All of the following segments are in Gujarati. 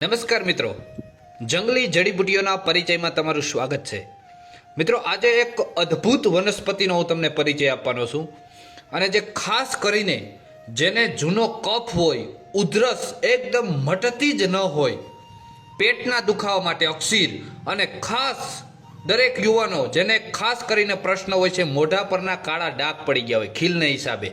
નમસ્કાર મિત્રો. જંગલી જડીબુટીઓના પરિચયમાં તમારું સ્વાગત છે. મિત્રો, આજે એક અદ્ભુત વનસ્પતિનો હું તમને પરિચય આપવાનો છું અને જે ખાસ કરીને જેને જૂનો કફ હોય, ઉધરસ એકદમ મટતી જ ન હોય, પેટના દુખાવા માટે અક્ષીર અને ખાસ દરેક યુવાનો જેને ખાસ કરીને પ્રશ્ન હોય છે, મોઢા પરના કાળા ડાઘ પડી ગયા હોય, ખીલને હિસાબે.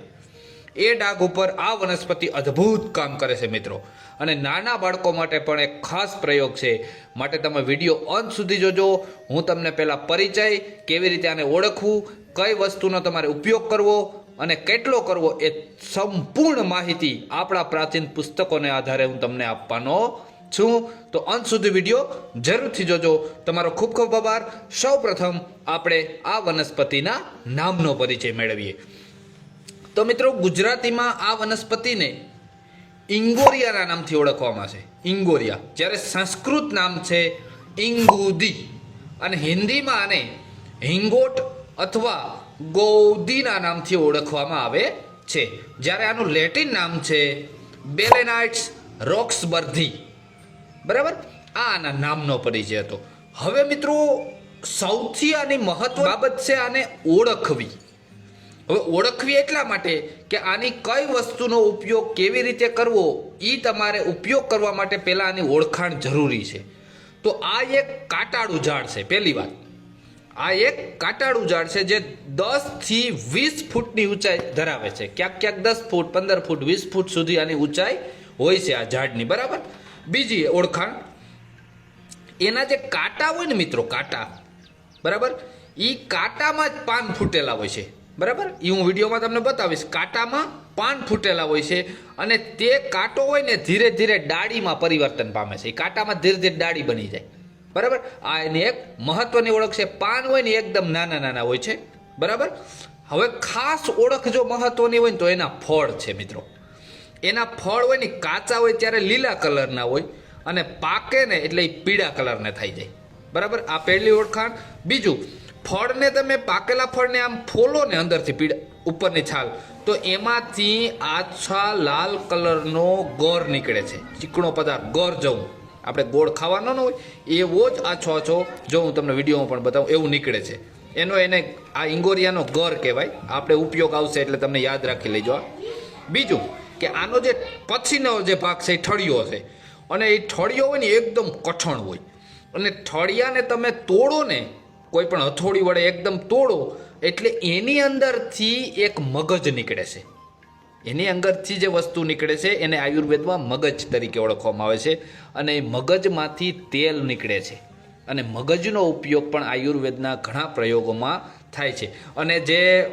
એ ડાઘ ઉપર આ વનસ્પતિ અદ્ભુત કામ કરે છે મિત્રો. અને નાના બાળકો માટે પણ એક ખાસ પ્રયોગ છે. માટે તમે વીડિયો અંત સુધી જોજો. હું તમને પહેલાં પરિચય, કેવી રીતે આને ઓળખવું, કઈ વસ્તુનો તમારે ઉપયોગ કરવો અને કેટલો કરવો એ સંપૂર્ણ માહિતી આપણા પ્રાચીન પુસ્તકોને આધારે હું તમને આપવાનો છું. તો અંત સુધી વીડિયો જરૂરથી જોજો. તમારો ખૂબ ખૂબ આભાર. સૌ પ્રથમ આપણે આ વનસ્પતિના નામનો પરિચય મેળવીએ. તો મિત્રો ગુજરાતીમાં આ વનસ્પતિને ઇંગોરિયાના નામથી ઓળખવામાં છે. ઇંગોરિયા. જ્યારે સંસ્કૃત નામ છે ઇંગુદી. અને હિન્દીમાં આને હિંગોટ અથવા ગૌદીના નામથી ઓળખવામાં આવે છે. જ્યારે આનું લેટિન નામ છે બેલેનાઇટ્સ રોક્સબર્ધી. બરાબર? આ આના નામનો પરિચય હતો. હવે મિત્રો સૌથી આની મહત્વ બાબત છે આને ઓળખવી. હવે ઓળખવી એટલા માટે કે આની કઈ વસ્તુનો ઉપયોગ કેવી રીતે કરવો એ તમારે ઉપયોગ કરવા માટે પહેલાં આની ઓળખાણ જરૂરી છે. તો આ એક કાંટાળું ઝાડ છે, પહેલી વાત. આ એક કાંટાળું ઝાડ છે જે દસથી વીસ ફૂટની ઊંચાઈ ધરાવે છે. ક્યાંક ક્યાંક દસ ફૂટ, પંદર ફૂટ, વીસ ફૂટ સુધી આની ઊંચાઈ હોય છે આ ઝાડની, બરાબર? બીજી ઓળખાણ. એના જે કાંટા હોય ને મિત્રો, કાંટા, બરાબર? એ કાંટામાં જ પાન ફૂટેલા હોય છે. બરાબર? એ હું વિડીયોમાં તમને બતાવીશ. કાંટામાં પાન ફૂટેલા હોય છે અને તે કાંટો હોય ને ધીરે ધીરે ડાળીમાં પરિવર્તન પામે છે. એ કાંટામાં ધીરે ધીરે ડાળી બની જાય. બરાબર? આ એની એક મહત્વની ઓળખ છે. પાન હોય ને એકદમ નાના નાના હોય છે. બરાબર? હવે ખાસ ઓળખ જો મહત્વની હોય ને તો એના ફળ છે મિત્રો. એના ફળ હોય ને કાચા હોય ત્યારે લીલા કલરના હોય અને પાકે ને એટલે એ પીળા કલરને થઈ જાય. બરાબર? આ પહેલી ઓળખાણ. બીજું ફળને તમે પાકેલા ફળને આમ ફોલો ને અંદરથી પીડ ઉપરની છાલ. તો એમાંથી આછા લાલ કલરનો ગોર નીકળે છે. ચીકણો પદાર્થ, ગોર જવું. આપણે ગોળ ખાવાનો ન હોય, એવો જ આછો આછો, જો હું તમને વિડીયોમાં પણ બતાવું, એવું નીકળે છે. એનો એને આ ઇંગોરિયાનો ગોર કહેવાય. આપણે ઉપયોગ આવશે એટલે તમને યાદ રાખી લેજો બીજું કે આનો જે પછીનો જે ભાગ છે એ ઠળિયો છે અને એ ઠળિયો હોય ને એકદમ કઠણ હોય. અને ઠળિયાને તમે તોડો ને કોઈ પણ હથોડી વડે એકદમ તોડો, એટલે એની અંદરથી એક મગજ નીકળે છે. એની અંદરથી જે વસ્તુ નીકળે છે, એને આયુર્વેદમાં મગજ તરીકે ઓળખવામાં આવે છે અને એ મગજમાંથી તેલ નીકળે છે. અને મગજનો ઉપયોગ પણ આયુર્વેદના ઘણા પ્રયોગોમાં થાય છે. અને જે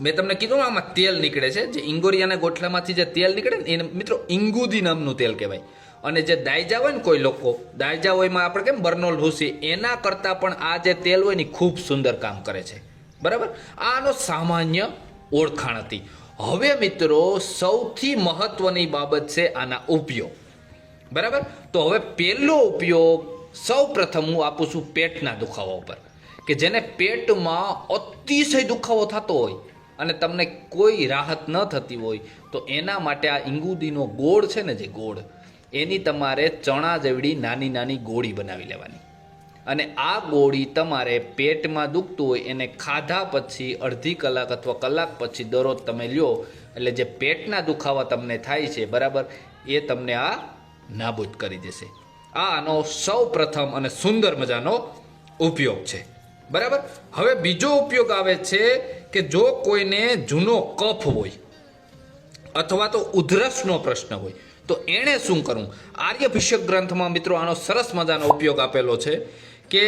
મેં તમને કીધું ને આમાં તેલ નીકળે છે, જે ઇંગોરિયાના ગોઠલામાંથી જે તેલ નીકળે ને, એને મિત્રો ઇંગુદી નામનું તેલ કહેવાય. અને જે દાયજા હોય ને કોઈ લોકો, દાયજા હોયમાં આપણે કેમ બર્નોલ ભૂસી, એના કરતાં પણ આ જે તેલ હોય ને ખૂબ સુંદર કામ કરે છે. બરાબર? આનો સામાન્ય ઓળખાણ હતી. હવે મિત્રો, સૌથી મહત્વની બાબત છે આના ઉપયોગ. બરાબર? તો હવે પહેલો ઉપયોગ સૌ પ્રથમ હું આપું છું પેટના દુખાવા ઉપર. કે જેને પેટમાં અતિશય દુખાવો થતો હોય અને તમને કોઈ રાહત ન થતી હોય, તો એના માટે આ ઇંગુદીનો ગોળ છે ને જે ગોળ એની તમારે ચણા જેવડી નાની નાની ગોળી બનાવી લેવાની. અને આ ગોળી તમારે પેટમાં દુખતું હોય એને ખાધા પછી અડધી કલાક અથવા કલાક પછી દરરોજ તમે લ્યો. એટલે જે પેટના દુખાવા તમને થાય છે, બરાબર, એ તમને આ નાબૂદ કરી દેશે. આ આનો સૌ પ્રથમ અને સુંદર મજાનો ઉપયોગ છે. બરાબર? હવે બીજો ઉપયોગ આવે છે કે જો કોઈને જૂનો કફ હોય, અથવા તો ઉધરસનો પ્રશ્ન હોય તો એણે શું કરવું આર્યભિષક ગ્રંથમાં મિત્રો આનો સરસ મજાનો ઉપયોગ આપેલો છે કે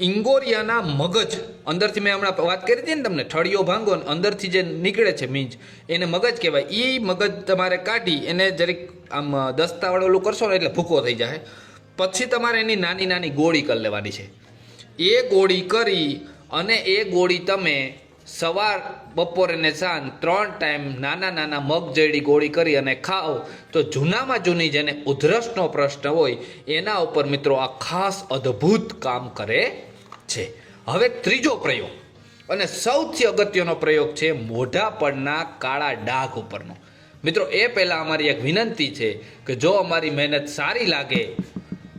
ઇંગોરિયાના મગજ, અંદરથી મેં હમણાં વાત કરી હતી ને તમને, ઠળિયો ભાંગો ને અંદરથી જે નીકળે છે મીંજ, એને મગજ કહેવાય. એ મગજ તમારે કાઢી એને જરીક આમ દસ્તાવાળો ઓલું કરશો ને એટલે ભૂકો થઈ જાય. પછી તમારે એની નાની નાની ગોળી કરી લેવાની છે. એ ગોળી કરી અને એ ગોળી તમે સવાર, બપોર અને સાંજ ત્રણ ટાઈમ નાના નાના મગ જેડી ગોળી કરી અને ખાઓ. તો જૂનામાં જૂની જેને ઉધરસનો પ્રશ્ન હોય, એના ઉપર મિત્રો આ ખાસ અદ્ભુત કામ કરે છે. હવે ત્રીજો પ્રયોગ, અને સૌથી અગત્યનો પ્રયોગ છે મોઢા પરના કાળા ડાઘ ઉપરનો. મિત્રો, એ પહેલાં અમારી એક વિનંતી છે કે જો અમારી મહેનત સારી લાગે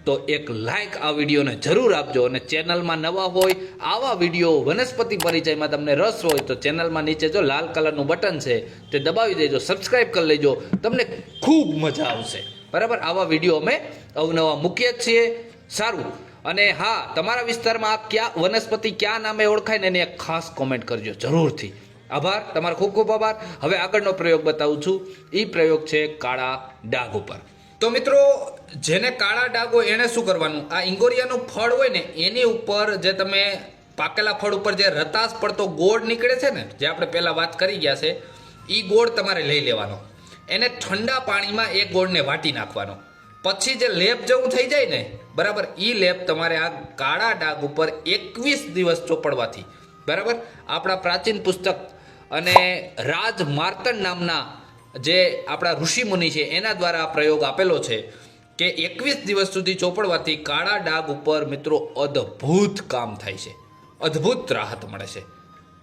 તો એક લાઈક આ વિડીયોને જરૂર આપજો અને ચેનલમાં નવા હોય, આવા વીડિયો વનસ્પતિ પરિચયમાં તમને રસ હોય તો ચેનલમાં નીચે જો લાલ કલરનું બટન છે તે દબાવી દેજો સબસ્ક્રાઈબ કરી લેજો, તમને ખૂબ મજા આવશે. બરાબર? આવા વીડિયો અમે અવનવા મૂકીએ છીએ. સારું. અને હા, તમારા વિસ્તારમાં આ ક્યાં, વનસ્પતિ ક્યાં નામે ઓળખાય ને એને એક ખાસ કોમેન્ટ કરજો, જરૂરથી. આભાર. તમારો ખૂબ ખૂબ આભાર. હવે આગળનો પ્રયોગ બતાવું છું. એ પ્રયોગ છે કાળા ડાઘ ઉપર. તો મિત્રો, જેને કાળા ડાઘ એણે શું કરવાનું? આ ઇંગોરિયાનું ફળ હોય ને, એની ઉપર જે તમે પાકેલા ફળ ઉપર જે રતાશ પડતો ગોળ નીકળે છે ને, જે આપણે પહેલાં વાત કરી ગયા છે એ ગોળ તમારે લઈ લેવાનો. એને ઠંડા પાણીમાં એ ગોળને વાટી નાખવાનો. પછી જે લેપ જેવું થઈ જાય ને, બરાબર એ લેપ તમારે આ કાળા ડાઘ ઉપર એકવીસ દિવસ ચોપડવાથી, બરાબર? આપણા પ્રાચીન પુસ્તક અને રાજ માર્તન નામના જે આપણા ઋષિમુનિ છે, એના દ્વારા આ પ્રયોગ આપેલો છે કે એકવીસ દિવસ સુધી ચોપડવાથી કાળા ડાઘ ઉપર મિત્રો અદ્ભુત કામ થાય છે. અદ્ભુત રાહત મળે છે.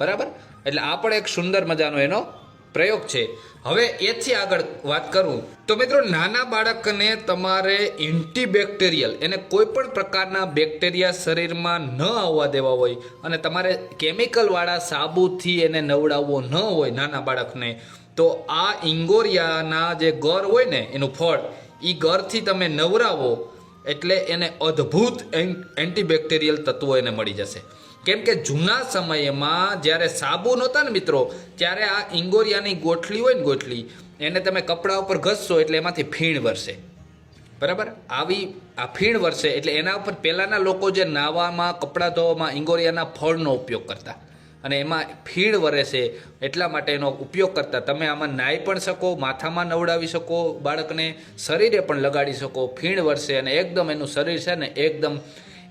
બરાબર? એટલે આ પણ એક સુંદર મજાનો એનો પ્રયોગ છે. હવે એથી આગળ વાત કરું. તો મિત્રો, નાના બાળકને તમારે એન્ટીબેક્ટેરિયલ એને કોઈ પણ પ્રકારના બેક્ટેરિયા શરીરમાં ન આવવા દેવા હોય અને તમારે કેમિકલવાળા સાબુથી એને નવડાવવો ન હોય નાના બાળકને તો આ ઇંગોરિયાના જે ગર હોય ને, એનું ફળ એ ગરથી તમે નવરાવો એટલે એને અદ્ભુત એન- એન્ટીબેક્ટેરિયલ તત્વો એને મળી જશે. કેમ કે જૂના સમયમાં જ્યારે સાબુ નહોતા ને મિત્રો, ત્યારે આ ઇંગોરિયાની ગોઠલી હોય ને ગોઠલી, એને તમે કપડા ઉપર ઘસશો એટલે એમાંથી ફીણ વરસે. બરાબર? આવી, આ ફીણ વરસે એટલે એના ઉપર પહેલાંના લોકો જે નાવામાં, કપડાં ધોવામાં ઇંગોરિયાના ફળનો ઉપયોગ કરતા. અને એમાં ફીણ વરે છે, એટલા માટે એનો ઉપયોગ કરતા. તમે આમાં નાહી પણ શકો, માથામાં નવડાવી શકો, બાળકને શરીરે પણ લગાડી શકો ફીણ વરસે અને એકદમ એનું શરીર છે ને એકદમ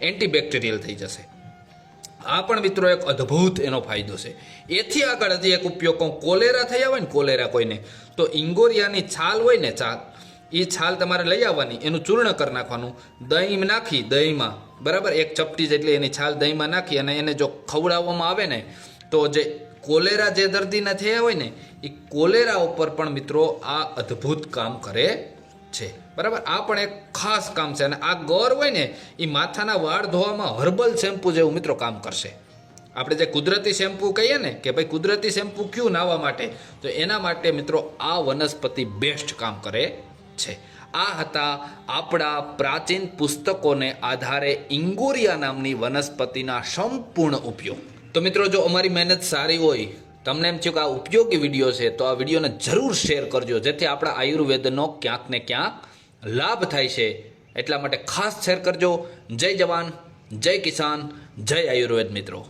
એન્ટીબેક્ટેરિયલ થઈ જશે. આ પણ મિત્રો એક અદ્ભુત એનો ફાયદો છે. એથી આગળ હજી એક ઉપયોગ કહું, કોલેરા થયા હોય ને, કોલેરા કોઈને, તો ઇંગોરિયાની છાલ હોય ને છાલ એ છાલ તમારે લઈ આવવાની, એનું ચૂર્ણ કરી નાખવાનું, દહીં નાખી, દહીંમાં બરાબર? એક ચપટી જેટલી એની છાલ દહીંમાં નાખી અને એને જો ખવડાવવામાં આવે ને, તો જે કોલેરા જે દર્દીના થયા હોય ને એ કોલેરા ઉપર પણ મિત્રો આ અદ્ભુત કામ કરે છે. બરાબર? આ પણ એક ખાસ કામ છે અને આ ગોર હોય ને એ માથાના વાળ ધોવામાં હર્બલ શેમ્પુ જેવું મિત્રો કામ કરશે. આપણે જે કુદરતી શેમ્પુ કહીએ ને, કે ભાઈ કુદરતી શેમ્પુ ક્યું નાવા માટે, તો એના માટે મિત્રો આ વનસ્પતિ બેસ્ટ કામ કરે છે. આ હતા આપણા પ્રાચીન પુસ્તકોને આધારે ઇંગોરિયા નામની વનસ્પતિના સંપૂર્ણ ઉપયોગ. તો મિત્રો, જો અમારી મહેનત સારી હોય, તમને એમ થયું કે આ ઉપયોગી વીડિયો છે, તો આ વિડીયોને જરૂર શેર કરજો, જેથી આપણા આયુર્વેદનો ક્યાંક ને ક્યાંક લાભ થાય છે. એટલા માટે ખાસ શેર કરજો. જય જવાન, જય કિસાન, જય આયુર્વેદ મિત્રો.